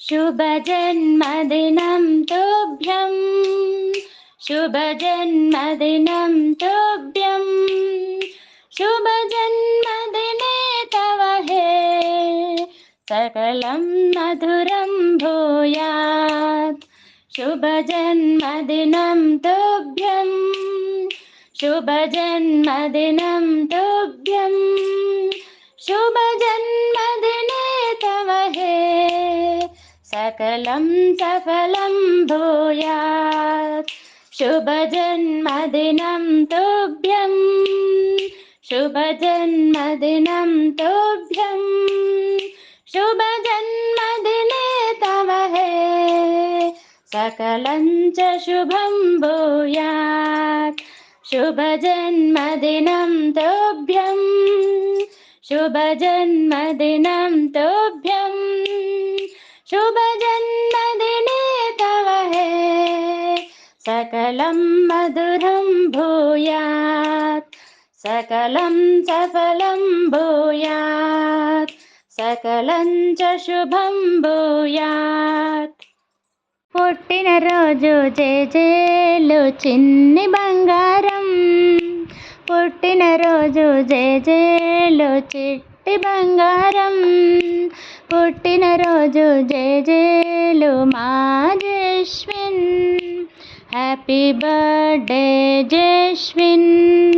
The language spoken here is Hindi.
शुभजन्मदिनं तुभ्यं। शुभजन्मदिनं तुभ्यं। शुभजन्मदिने तव हे। सकलं मधुरं भूयात्। तुभ्यं। शुभजन्मदिनं तुभ्यं। सकलं सफलं भूयात्। शुभजन्मदिनं तुभ्यं। शुभजन्मदिनं तुभ्यं। शुभजन्मदिने तव हे। सकलं च शुभं भूयात्। शुभजन्मदिनं तुभ्यं। शुभजन्मदिनं तुभ्यं। सकलं मधुरं भूयात् सकलं सफलं भूयात् सकलं च शुभं भूयात् పుట్టినరోజు జేజేలు చిన్ని బంగారం పుట్టినరోజు జేజేలు చిట్టి బంగారం పుట్టినరోజు జేజేలు మా జేష్విన్ Happy birthday, Jeshwin.